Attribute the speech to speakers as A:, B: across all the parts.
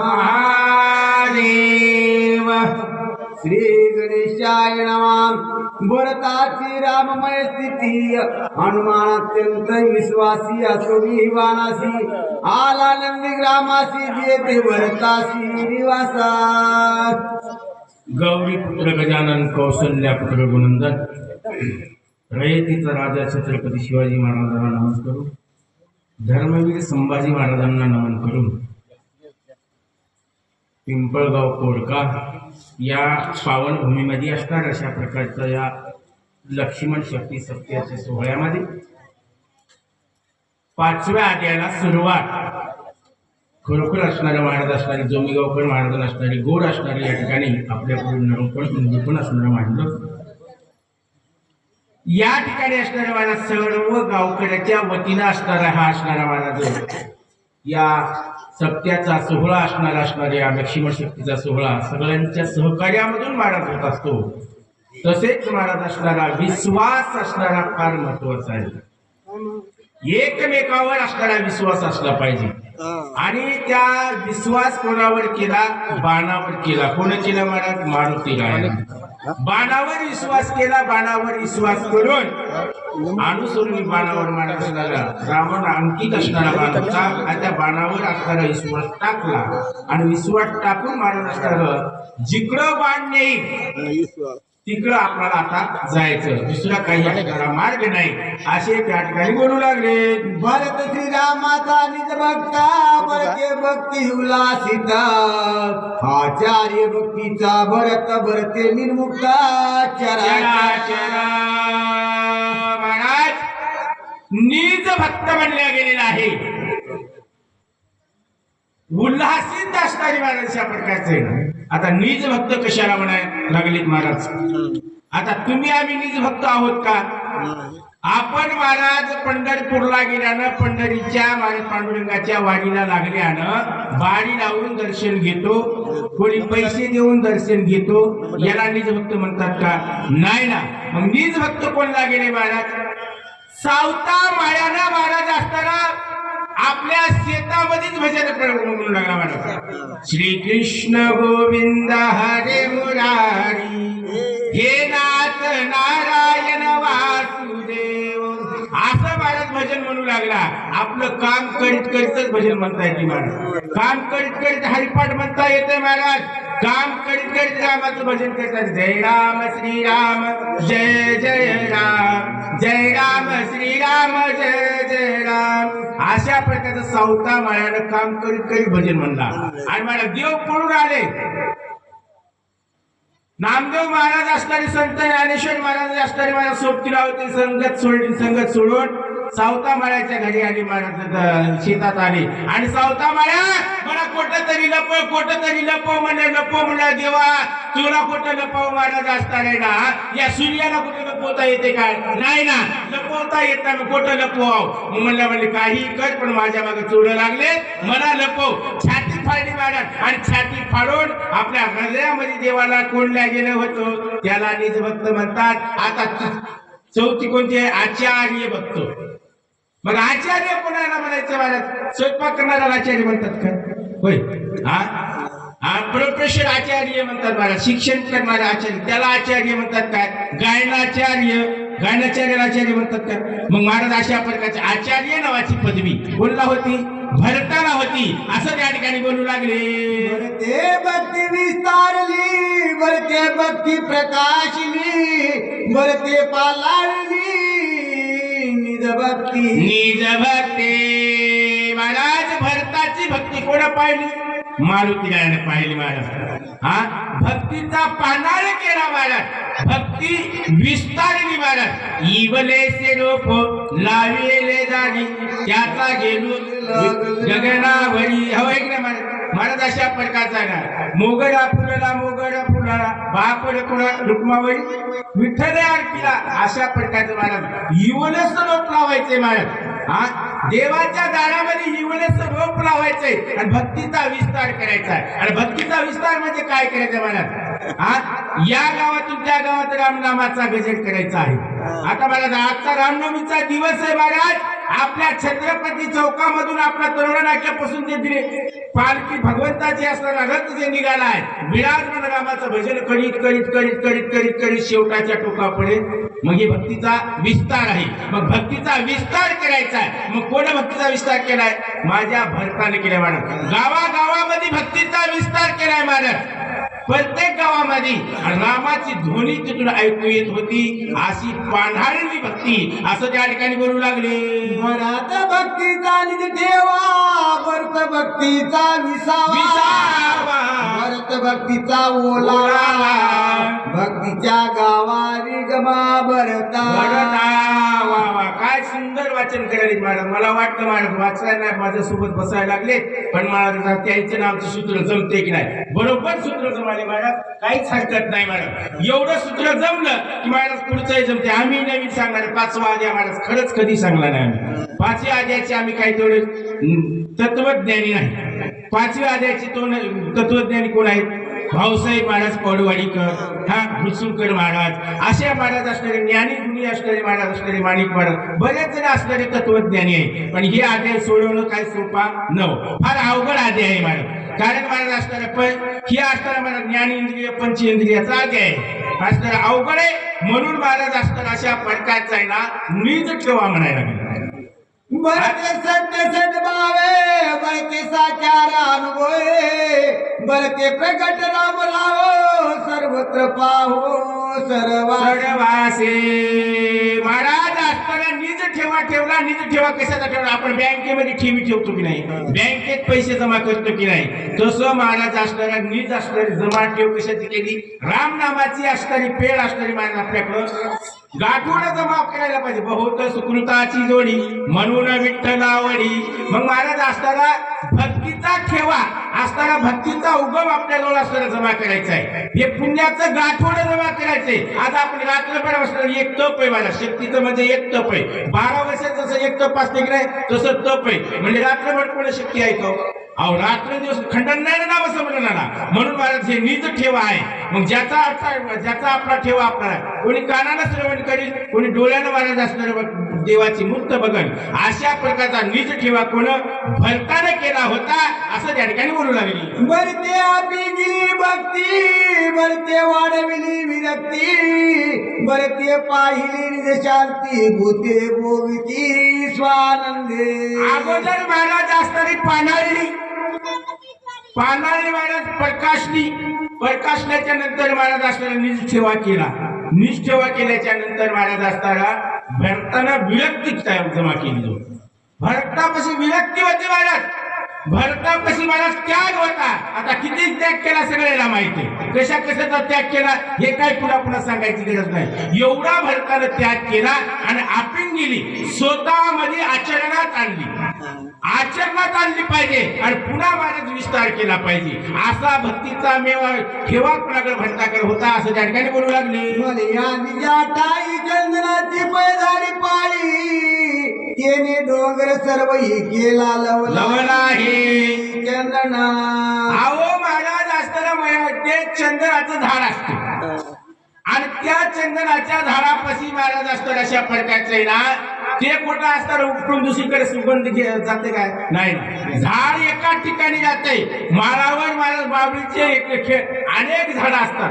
A: महादेव। श्री गणेशाय नमः। भरताची राममय स्थिती। हनुमान अत्यंत विश्वासी असो विवानासी आला नंदी ग्रामासी जेते भरतासी निवासा।
B: गौरी पुत्र गजानन कौशल्या पुत्र गुणंदन। रयतीचा राजा छत्रपती शिवाजी महाराजांना नमन करू। धर्मवीर संभाजी महाराजांना नमन करून पिंपळगाव कोडका या पावनभूमीमध्ये असणार अशा प्रकारच्या या लक्ष्मण शक्ती सत्याच्या सोहळ्यामध्ये. पाचव्या आद्याला सुरुवात. खरोखर असणारे महाराज असणारे जोमीगावकर महाराज असणारे गोड असणारे या ठिकाणी आपल्याकडून हिंदू पण असणारं मांडलं या ठिकाणी असणारा महाराज सर्व गावकऱ्याच्या वतीनं असणारा हा असणारा महाराज या सत्याचा सोहळा असणारा असणाऱ्या या लक्ष्मण शक्तीचा सोहळा सगळ्यांच्या सहकार्यामधून महाराज होत असतो. तसेच महाराज असणारा विश्वास असणारा फार महत्त्वाचा आहे. एकमेकावर असणारा विश्वास असला पाहिजे. आणि त्या विश्वास कोणावर केला? बाणावर केला. कोण केला महाराज? मारुतीला बाणावर विश्वास केला बाणावर विश्वास करून. अनुसरून बाणावर महाराज असणारा रावण अंकित असणारा बाण होता आणि त्या बाणावर असणारा विश्वास टाकला. आणि विश्वास टाकून महाराज असणार जिकडं बाण नेईल तिकडं आपल्याला आता जायचं. दुसरा काही ठिकाणी मार्ग नाही. असे त्या ठिकाणी बोलू लागले.
A: भरत श्रीरामाचा निज भक्ता भरते भक्ती उल्हासिता. आचार्य भक्तीचा भरत भरते निर्मुक्ता. चरा
B: महाराज नीज भक्त म्हणल्या गेलेला आहे. उल्हासित असणारी महाराज अशा प्रकारचे. आता नीज भक्त कशाला म्हणाय लागलेत महाराज? आता तुम्ही आम्ही नीज भक्त आहोत का? आपण महाराज पंढरपूरला गेल्यानं पंढरीच्या महाराज पांडुरंगाच्या वाडीला लागल्यानं बाडी लावून दर्शन घेतो कोणी पैसे देऊन दर्शन घेतो याला निज भक्त म्हणतात का? नाही ना. मग निज भक्त कोणला गेले महाराज? सावता माळ्यानं महाराज असताना आपल्या शेतामध्येच भजन म्हणून लागला लागला श्री कृष्ण गोविंद हरे मुरारी. हे नाथ नारायण आपलं काम करीत करीतच भजन म्हणता येते महाराज. काम करीत करीत हरिपाठ म्हणता येते महाराज. काम करीत करीत रामाचं भजन करतात. जय राम श्रीराम जय जय राम. जय राम श्री राम जय जय राम. अशा प्रकारचं सावता मायानं काम करीत करीत भजन म्हणला. आणि मला देव पळून आले. नामदेव महाराज असणारे संत ज्ञानेश्वर महाराज असणारे मला सोबतीला होते संगत सोडली संगत सोडून सावता माळ्याच्या घरी आली महाराज शेतात आली. आणि सावतामाळ्या मला कोट तरी लपव कोट तरी लपव म्हणे लपव म्हणा देवा तुला कुठं लपव महाराज असताना ना? या सूर्याला कुठे लपवता येते काय नाही ना. लपवता येत नाही कोट कुठं लपवाव? म्हणलं म्हणले काही कर पण माझ्या मागे चोड लागले. मला लपव. छाती फाडली महाराज आणि छाती फाडून आपल्या हृदयामध्ये देवाला कोंडल्या गेलं होतं. त्याला निज भक्त म्हणतात. आता चौथी कोणती आहे? आचार्य भक्त. मग आचार्य कोणाला म्हणायचं महाराज स्वयंपाक करणारा आचार्य म्हणतात का? होय. हा? हा प्रोफेसर आचार्य म्हणतात महाराज शिक्षण करणारा आचार्य. त्याला आचार्य म्हणतात काय? गायनाचार्य. गायनाचार्याला आचार्य म्हणतात का? मग महाराज अशा प्रकारचे आचार्य नावाची पदवी बोलला होती? भरताना होती. असं त्या ठिकाणी बोलू लागले.
A: भरते भक्ती विस्तारली भरते भक्ती प्रकाशली भरते पालाळली निज भक्ती
B: निज भक्ती महाराज भरताची भक्ती कोण पाहिली? मारुती मारुतीला पाहिली महाराज. हा? भक्तीचा पानाळ केला महाराज. भक्ती विस्तारली महाराज. इवलेचे लोक लावलेले जागी. त्याचा गेलो जगनावरी हवं हो, एक ना महाराज. महाराज अशा प्रकारचा ना मोगडा फुलला मोगडा फुलला. बापड कुणा रुक्मावळी विठ्ठल आरतीला अशा प्रकारचं महाराज युवनच रोप लावायचे महाराज हा? देवाच्या दारामध्ये युवनच रोप लावायचंय. आणि भक्तीचा विस्तार करायचा आहे. आणि भक्तीचा विस्तार म्हणजे काय करायचं महाराज हा? या गावातून त्या गावात रामनामाचा गजर करायचा आहे. आता महाराज आजचा रामनवमीचा दिवस आहे महाराज. आपल्या छत्रपती चौकामधून आपल्या तरुणा नाक्यापासून जे दिले पालखी भगवंताची असताना रथ जे निघालाय विराजमान रामाचं भजन करीत करीत करीत करीत करीत करीत शेवटाच्या टोकापुढे मग ही भक्तीचा विस्तार आहे. मग भक्तीचा विस्तार करायचा आहे. मग कोण भक्तीचा विस्तार केलाय? माझ्या भरताने केलाय मॅडम गावागावामध्ये भक्तीचा विस्तार केलाय महाराज प्रत्येक गावामध्ये रामाची ध्वनी तिथून ऐकू येत होती. अशी पांढाळली भक्ती असं त्या ठिकाणी बोलू लागले.
A: भरात भक्तीचा निज ठेवा भरत भक्तीचा विसावा. भरत भक्तीचा ओलावा
B: ओलावा.
A: भक्तीच्या गावारी गमा भरता.
B: सुंदर वाचन करायले महाराज मला वाटतं महाराज वाचायला माझ्यासोबत बसायला लागले. पण महाराज त्यांचे नामचं सूत्र जमते की नाही? बरोबर सूत्र जमाले महाराज काहीच हरकत नाही महाराज एवढं सूत्र जमलं की महाराज पुढचंही जमते आम्ही नवीन सांगणार पाचवा आद्या महाराज खरंच कधी सांगला नाही आम्ही. पाचव्या आद्याचे आम्ही काही तेवढे तत्वज्ञानी नाही. पाचव्या आद्याचे तो तत्वज्ञानी कोण आहेत? भाऊसाहेब महाराज पौडवाडीकर हा घुसुळकर महाराज असे महाराज असणारे ज्ञानी गुणी असणारे महाराज असणारे माणिक महाराज बरेच जण असणारे तत्वज्ञानी आहे पण हे आद्य सोडवणं काय सोपा? नव फार अवघड आद्य आहे महाराज. कारण महाराज असणारे पण हे असणारा महाराज पंच इंद्रियाचा आद्य आहे. असणारा अवघड आहे. म्हणून महाराज असताना अशा प्रकारचा आहे ना नीज ठेवा म्हणायला
A: सत्य सत्य अनुभवे भरते प्रकट राम राहो सर्वत्र पाहो सर्वा
B: महाराज आजपर्यंत निज ठेवा ठेवला निज ठेवा कशाचा ठेवला? आपण बँकेमध्ये ठेवी ठेवतो की नाही? बँकेत पैसे जमा करतो की नाही? तसं महाराज असणारा निज असणारी जमा ठेव कशाची केली? रामनामाची असणारी पेळ असणारी महाराज आपल्याकडं. गाठोडं जमा करायला पाहिजे. बहुत सुकृताची जोडी म्हणून विठ्ठलावडी. मग महाराज असताना भक्तीचा ठेवा असताना भक्तीचा उगम आपल्याजवळ असताना जमा करायचा आहे. हे पुण्याचं गाठोडं जमा करायचंय. आता आपण रात्रभर असणार एक तप आहे मला शक्तीचं म्हणजे एक तप आहे. बारा वर्षात जसं एक तप असते की नाही तसं तप आहे. म्हणजे रात्रभर कोण शक्ती आहे अहो रात्र दिवस खंडन नाही ना नाव समजणार म्हणून महाराज हे निज ठेवा आहे. मग ज्याचा आहे, ज्याचा आपला ठेवा आपला आहे. कोणी कानानं श्रवण करील कोणी डोळ्यानं महाराज असणार देवाची मूर्त बघल अशा प्रकारचा निज ठेवा कोण भरतानं केला होता असं त्या ठिकाणी बोलू लागली.
A: भरते आपी गेली भक्ती भरते वाढविली विरक्ती भरते पाहिली निज शांती भूते भोगती स्वानंदे.
B: अगोदर महाराज असणारी पानाळली पानाळी महाराज प्रकाशनी प्रकाशल्याच्या नंतर महाराज असताना निष्ठेवा केला. निष्ठेवा केल्याच्यानंतर महाराज असताना भरताना विरक्ती जमा केली. भरतापाशी विरक्ती होती महाराज. भरतापाशी महाराज त्याग होता. आता किती त्याग केला सगळ्याला माहिती आहे. कशा कशाचा त्याग केला? हे काय पुन्हा पुन्हा सांगायची गरज नाही. एवढा भरतानं त्याग केला आणि आपण गेली स्वतःमध्ये आचरणात आणली. आचरणात आणली पाहिजे आणि पुन्हा महाराज विस्तार केला पाहिजे. असा भक्तीचा मेवा ठेवा कुणाकडे भरताकडे होता असं त्या ठिकाणी बोलू लागले.
A: टाई चंदनाची पैदारी पाळी. तेने डोंगर सर्व ही केला लवला
B: आहे.
A: चंदना.
B: अहो महाराज असताना ते चंदनाचं झाड असतं. आणि त्या चंदनाच्या झाडापाशी महाराज असतात अशा प्रकारचे आहे ना ते कुठं असतात? उपटून दुसरीकडे सुगंध घे- जाते काय? नाही. झाड एका ठिकाणी जाते. माळावर महाराज बाबळीचे एक- खेळ अनेक झाड असतात.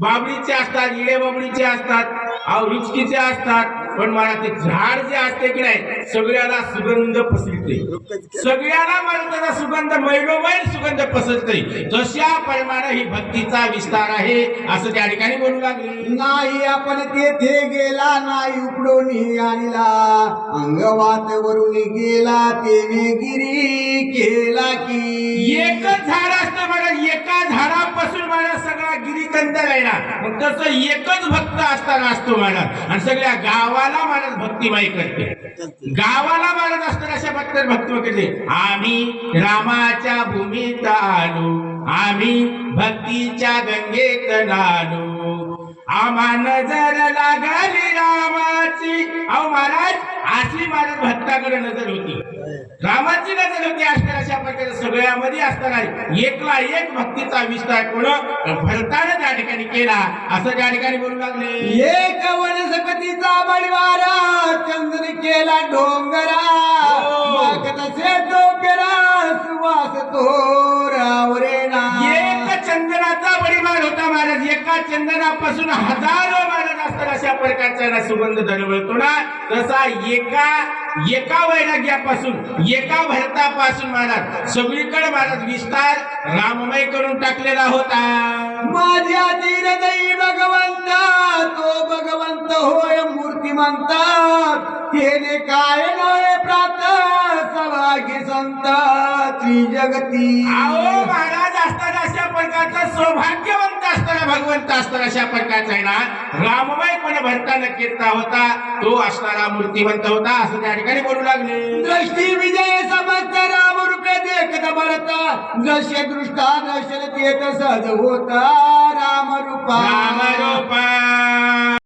B: बाबळीचे असतात इळे बाबळीचे असतात अहो असतात. पण मला ते झाड जे असते की नाही सगळ्याला सुगंध पसरते. सगळ्याला मला त्याचा सुगंध मैलोमैल सुगंध पसरते. तशा प्रमाणे ही भक्तीचा विस्तार आहे असं त्या ठिकाणी बोलू लागले.
A: नाही आपण तेथे गेला नाही उपडून आणला. अंगवात वरून गेला तेने गिरी केला की.
B: एकच झाड मला एका झाडापासून मला सगळा गिरीकंद राहिला. मग तसं एकच भक्त असताना असतो म्हणत आणि सगळ्या गावाला मला भक्तीमाई करते. गावाला महाराज असताना अशा भक्त भक्त करते आम्ही रामाच्या भूमीत आलो. आम्ही भक्तीच्या गंगेत नालो आम्हा नजर लागली रामाची. अहो महाराज अशी महाराज भक्ताकडे नजर होती. रामाची नजर होती असणार अशा प्रकारे सगळ्यामध्ये असताना. एकला एक भक्तीचा विस्तार कोण भरतानं त्या ठिकाणी केला. असं त्या ठिकाणी बोलू लागले.
A: एक वनस्पतीचा बळीवारा चंदन केला डोंगरा.
B: हो.
A: तसे तो पेरा सुवास तो रावरे ना
B: एक चंदनाचा परिवार होता महाराज एका चंदनापासून हजारो महाराज असतात अशा प्रकारचा ना सुगंध दरवळतो ना. तसा एका एका वैराग्यापासून एका भरतापासून महाराज सगळीकडे महाराज विस्तार राममय करून टाकलेला होता.
A: माझ्या हृदयी भगवंता तो भगवंत होय मूर्तिमंत केले काय नये प्रात सवागी संत त्रिजगती.
B: अहो महाराज असताना अशा सौभाग्यवंत असताना भगवंत असताना अशा प्रकारचा आहे ना राममय कोण भरताना कीर्ता होता तो असणारा मूर्तिवंत होता असं त्या ठिकाणी बोलू लागले.
A: दृष्टी विजय समस्त राम रूपे देखत भरता जसे दृष्टा दर्शन तेत सहज होता राम रूपा.
B: राम रूपा.